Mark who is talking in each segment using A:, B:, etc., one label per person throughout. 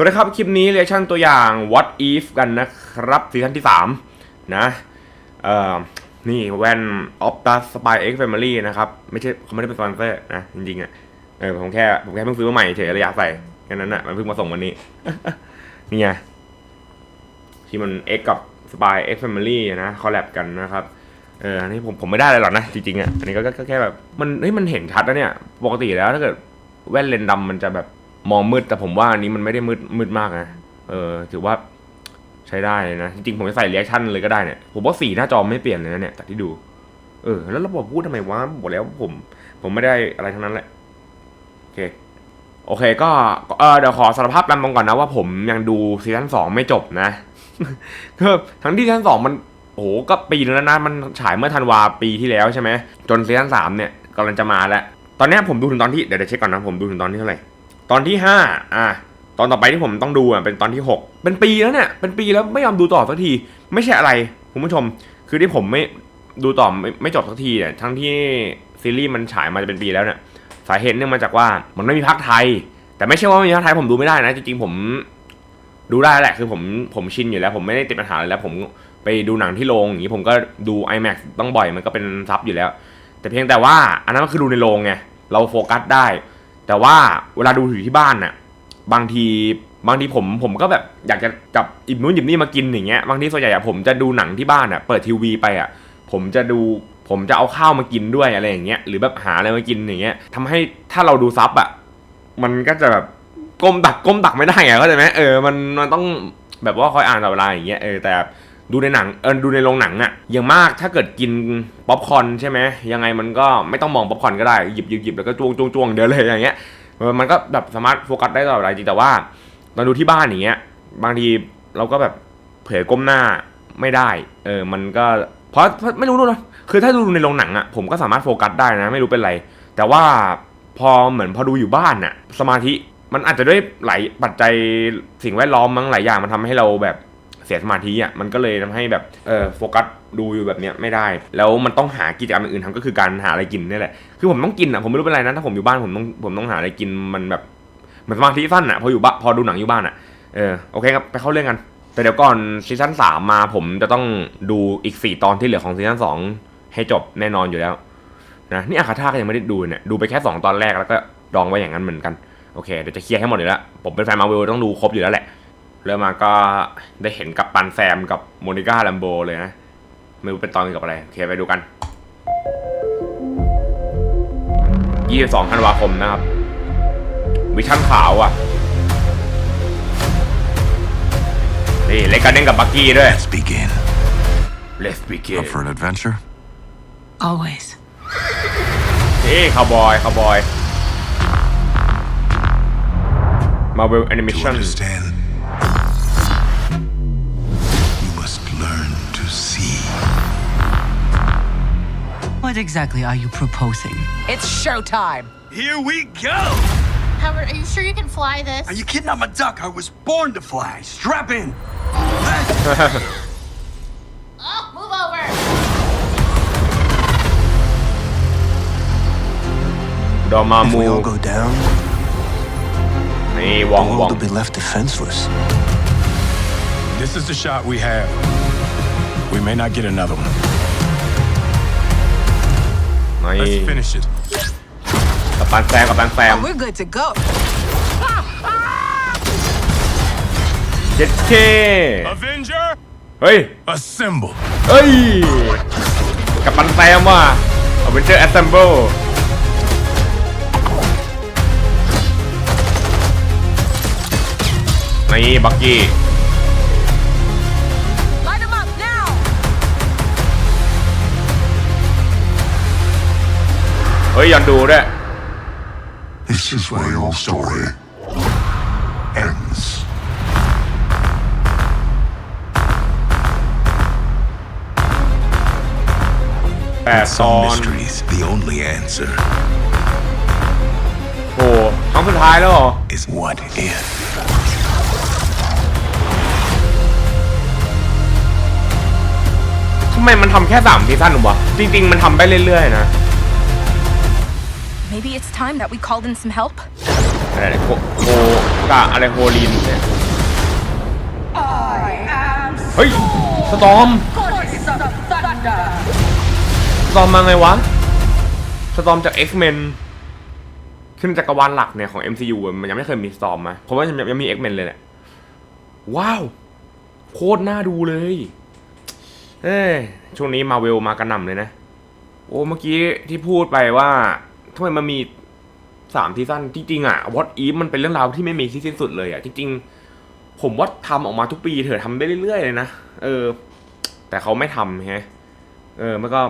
A: วัสดีครับ คลิปนี้เรียชั่นตัวอย่าง What If กันนะครับซีซั่นที่ 3 นะเอ่อนี่แว่น Optus Spy X Family นะครับ ไม่ใช่เขาไม่ได้เป็นสปอนเซอร์นะ จริงๆอะเออผมแค่ผมแค่เพิ่งซื้อมาใหม่เฉยเลยอยากใส่แค่นั้นอะ มันเพิ่งมาส่งวันนี้ นี่ไง ที่มัน X กับ Spy X Family นะคอลแลบกันนะครับเอออันนี้ผมผมไม่ได้อะไรหรอกนะ จริงๆอะอันนี้ก็ก็ก็แค่แบบมันเฮ้ยมันเห็นชัดนะเนี่ย ปกติแล้วถ้าเกิดแว่นเลนส์ดำมันจะแบบ มองมืดแต่ผมว่าอันนี้มันไม่ได้มืดมืดมากนะเออถือว่าใช้ได้นะ จริงๆผมจะใส่เรีแอคชั่นเลยก็ได้เนี่ย ผมว่าสีหน้าจอไม่เปลี่ยนเลยนะเนี่ยจากที่ดู เออ แล้วระบบพูดทำไมวะบอกแล้วผม ผมไม่ได้อะไรทั้งนั้นแหละ โอเค โอเคก็เออเดี๋ยวขอสารภาพตามตรงก่อนนะว่าผมยังดูซีซั่นสองไม่จบนะก็ทั้งที่ซีซั่นสองมันโอ้โหก็ปีนึงแล้วนะมันฉายเมื่อธันวาปีที่แล้วใช่ไหมจนซีซั่นสามเนี่ยกำลังจะมาแล้ว ตอนนี้ผมดูถึงตอนที่เดี๋ยวเดี๋ยวเช็คก่อนนะผมดูถึงตอนที่เท่าไหร่ ตอนที่ห้าอะตอนต่อไปที่ผมต้องดูอะเป็นตอนที่หกเป็นปีแล้วเนี่ยเป็นปีแล้วไม่ยอมดูต่อสักที ไม่ใช่อะไรคุณผู้ชม คือที่ผมไม่ดูต่อไม่ไม่จบสักทีเนี่ยทั้งที่ซีรีส์มันฉายมาจะเป็นปีแล้วเนี่ยสาเหตุเนื่องมาจากว่ามันไม่มีภาคไทย แต่ไม่ใช่ว่าไม่มีภาคไทยผมดูไม่ได้นะจริงๆผมดูได้แหละคือผมผมชินอยู่แล้ว ผมไม่ได้ติดปัญหาอะไรแล้ว ผมไปดูหนังที่โรงอย่างนี้ผมก็ดู IMAX ต้องบ่อยมันก็เป็นซับอยู่แล้ว แต่เพียงแต่ว่าอันนั้นก็คือดูในโรงไงเราโฟกัสได้ แต่ว่าเวลาดูอยู่ที่บ้านน่ะบางทีบางทีผมผมก็แบบอยากจะจับหยิบนู้นหยิบนี่มากินอย่างเงี้ยบางทีส่วนใหญ่ผมจะดูหนังที่บ้านอะเปิดทีวีไปอะผมจะดูผมจะเอาข้าวมากินด้วยอะไรอย่างเงี้ยหรือแบบหาอะไรมากินอย่างเงี้ยทำให้ถ้าเราดูซับอะมันก็จะแบบก้มตักก้มตักไม่ได้ไงเข้าใจไหมเออมันมันต้องแบบว่าคอยอ่านตลอดเวลาอย่างเงี้ยเออแต่ ดูในหนังเออดูในโรงหนังอะอย่างมากถ้าเกิดกินป๊อปคอร์นใช่ไหมยังไงมันก็ไม่ต้องมองป๊อปคอร์นก็ได้หยิบหยิบหยิบแล้วก็จ้วงจ้วงจ้วงเดินเลยอย่างเงี้ยมันก็แบบสามารถโฟกัสได้ตลอดเวลาจริงแต่ว่าตอนดูที่บ้านอย่างเงี้ยบางทีเราก็แบบเผยก้มหน้าไม่ได้ เออมันก็เพราะไม่รู้นะคือถ้าดูในโรงหนังอะผมก็สามารถโฟกัสได้นะ ไม่รู้เป็นไร แต่ว่าพอเหมือนพอดูอยู่บ้านน่ะสมาธิมันอาจจะด้วยหลายปัจจัยสิ่งแวดล้อมมั้งหลายอย่างมันทำให้เราแบบ สียสมาธิอะมันก็เลยทำให้แบบเออโฟกัสดูอยู่แบบเนี้ยไม่ได้ แล้วมันต้องหากิจกรรมอื่นทำก็คือการหาอะไรกินนี่แหละคือผมต้องกินอะผมไม่รู้เป็นไรนะถ้าผมอยู่บ้านผมต้องผมต้องหาอะไรกินมันแบบเหมือนสมาธิสั้นอะพออยู่บ้านพอดูหนังอยู่บ้านอะเออโอเคครับไปเข้าเรื่องกัน แต่เดี๋ยวก่อนซีซั่นสามมาผมจะต้องดูอีกสี่ตอนที่เหลือของซีซั่นสองให้จบแน่นอนอยู่แล้วนะนี่อาคาธาก็ยังไม่ได้ดูเนี่ยดูไปแค่สองตอนแรกแล้วก็ดองไว้อย่างนั้นเหมือนกันโอเคเดี๋ยวจะเคลียร์ให้หมดอยู่แล้วผมเป็นแฟนมาเวลต้องดูครบอยู่แล้วแหละ เริ่มมาก็ได้เห็นกับปันแซมกับโมนิก้าแลมโบเลยนะ ไม่รู้เป็นตอนเกี่ยวกับอะไร โอเคไปดูกัน 22ธันวาคมนะครับ วิชั่นขาวอะ นี่เล็กกันเด้งกับบักกี้ด้วย
B: Let's begin.
A: Let's begin
B: Up for an adventure?
C: Always.
A: เฮ้คาวบอยคาวบอย Marvel
B: To
A: Animation
B: understand,
C: What exactly are you proposing?
D: It's showtime.
E: Here we go!
F: Howard, are you sure you can fly this?
E: Are you kidding? I'm a duck. I was born to fly. Strap in.
F: oh, move over.
G: If we all go down, the world will be left defenseless.
H: This is the shot we have. We may not get another one.
A: นี่
H: Let's finish it.
A: กับปันแซมกับปันแซม
C: We're good to go.
A: เจ็ดเค
H: Avenger,
A: เฮ้ย
H: assemble.
A: เอ้ย กับปันแซมว่ะเอาเป็นเจอแอสเซมเบิลนี่บักกี้ เฮ้ยยอนดูด้วย
B: This is where your story ends.
A: แปดตอ
B: Some
A: น
B: mysteries, the only answer
A: โอ้ครั้งสุดท้ายแล้วเหรอ
B: is what if.
A: ทำไมมันทำแค่สามซีซั่นวะ จริง ๆ มันทำได้เรื่อย ๆ นะ
I: Maybe it's time that we called in some help?
A: อะไรเนี่ยโฮโฮกะอะไรโฮลินเนี่ยเฮ้ยสตอมสตอมมาไงวะสตอมจาก X-Men ขึ้นจักรวาลหลักเนี่ยของ MCU อะมันยังไม่เคยมีสตอมมาเพราะว่ายังยังมี X-Men เลยแหละว้าว โคตรน่าดูเลย เอ้ยช่วงนี้มาเวลมากระหน่ำเลยนะ โอ้เมื่อกี้ที่พูดไปว่าทำไมมันมีสามซีซั่นจริงๆอะ What If มันเป็นเรื่องราวที่ไม่มีที่สิ้นสุดเลยอะจริง ๆ ผมว่าทำออกมาทุกปีเถอะทำได้เรื่อยๆเลยนะเออ แต่เขาไม่ทำฮะเออมันก็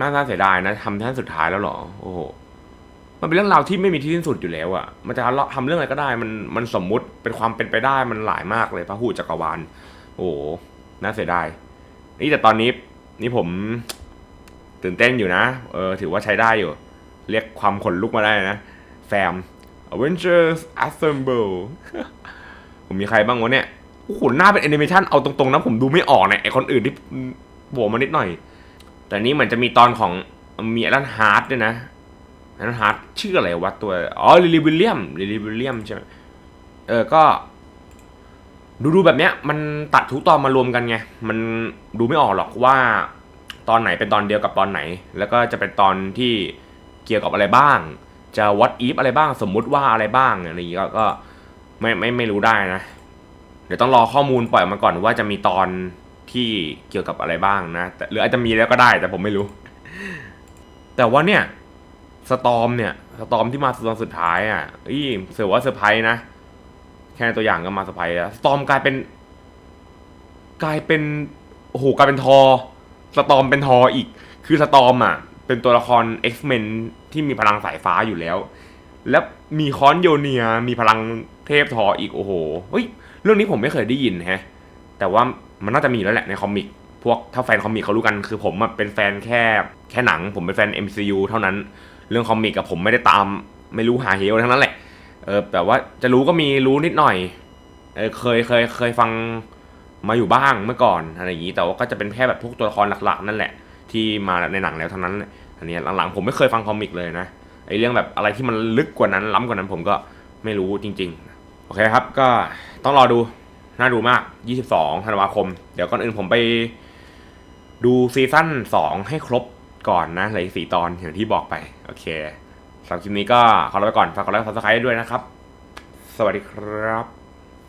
A: น่าเสียดายนะทำท่านสุดท้ายแล้วเหรอ โอ้โหมันเป็นเรื่องราวที่ไม่มีที่สิ้นสุดอยู่แล้วอะมันจะทำเรื่องอะไรก็ได้ มันมันสมมุติเป็นความเป็นไปได้มันหลายมากเลยพระหูจักรวาลโอ้โหน่าเสียดายนี่แต่ตอนนี้ นี่ผมตื่นเต้นอยู่นะ เออ ถือว่าใช้ได้อยู่ เรียกความขนลุกมาได้นะ แฟม Avengers Assemble ผมมีใครบ้างวะเนี่ยโอ้โหหน้าเป็นแอนิเมชันเอาตรงๆนะผมดูไม่ออกเนี่ยไอคนอื่นที่โบวมานิดหน่อย แต่นี้เหมือนจะมีตอนของมีอลันฮาร์ดด้วยนะอลันฮาร์ดชื่ออะไรวะตัว อ๋อลิลี่วิลเลียมลิลี่วิลเลียมใช่ไหมเออ ก็ดูดูๆแบบเนี้ยมันตัดทุกตอนมารวมกันไง มันดูไม่ออกหรอกว่า ตอนไหนเป็นตอนเดียวกับตอนไหน แล้วก็จะเป็นตอนที่ เกี่ยวกับอะไรบ้าง จะ what if อะไรบ้างสมมุติว่าอะไรบ้างอะไรอย่างงี้ก็ไม่ไม่ไม่รู้ได้นะ เดี๋ยวต้องรอข้อมูลปล่อยมาก่อนว่าจะมีตอนที่เกี่ยวกับอะไรบ้างนะหรืออาจจะมีแล้วก็ได้แต่ผมไม่รู้ แต่ว่าเนี่ยสตอมเนี่ยสตอมที่มาตอนสุดท้ายอะอีเสือว่าเซอร์ไพรส์นะ แค่ตัวอย่างก็มาเซอร์ไพรส์แล้วสตอมกลายเป็น กลายเป็นโอ้โหกลายเป็นทอ สตอมเป็นทออีก คือสตอมอะ เป็นตัวละคร X-Men ที่มีพลังสายฟ้าอยู่แล้ว แล้วมีคอนโยเนียมีพลังเทพทออีกโอ้โหเฮ้ยเรื่องนี้ผมไม่เคยได้ยินฮะแต่ว่ามันน่าจะมีแล้วแหละในคอมิกพวกถ้าแฟนคอมิกเขารู้กันคือผมเป็นแฟนแค่แค่หนัง ผมเป็นแฟน MCU เท่านั้น เรื่องคอมิกกับผมไม่ได้ตาม ไม่รู้หาเหวทั้งนั้นแหละเออแต่ว่าจะรู้ก็มีรู้นิดหน่อยเออเคยเคยเคยฟังมาอยู่บ้างเมื่อก่อนอะไรอย่างนี้แต่ว่าก็จะเป็นแค่แบบพวกตัวละครหลักๆ นั่นแหละ ที่มาในหนังแล้วเท่านั้นอันนี้หลังๆผมไม่เคยฟังคอมิกเลยนะไอเรื่องแบบอะไรที่มันลึกกว่านั้นล้ำกว่านั้นผมก็ไม่รู้จริง ๆ โอเคครับ ก็ต้องรอดูน่าดูมาก 22ธันวาคม เดี๋ยวก่อนอื่นผมไปดูซีซั่น2 ให้ครบก่อนนะเหลืออีกสี่ตอนอย่างที่บอกไป โอเคสำหรับคลิปนี้ก็ขอลาไปก่อน ฝากกดไลค์กดซับสไครต์ด้วยนะครับ สวัสดีครับ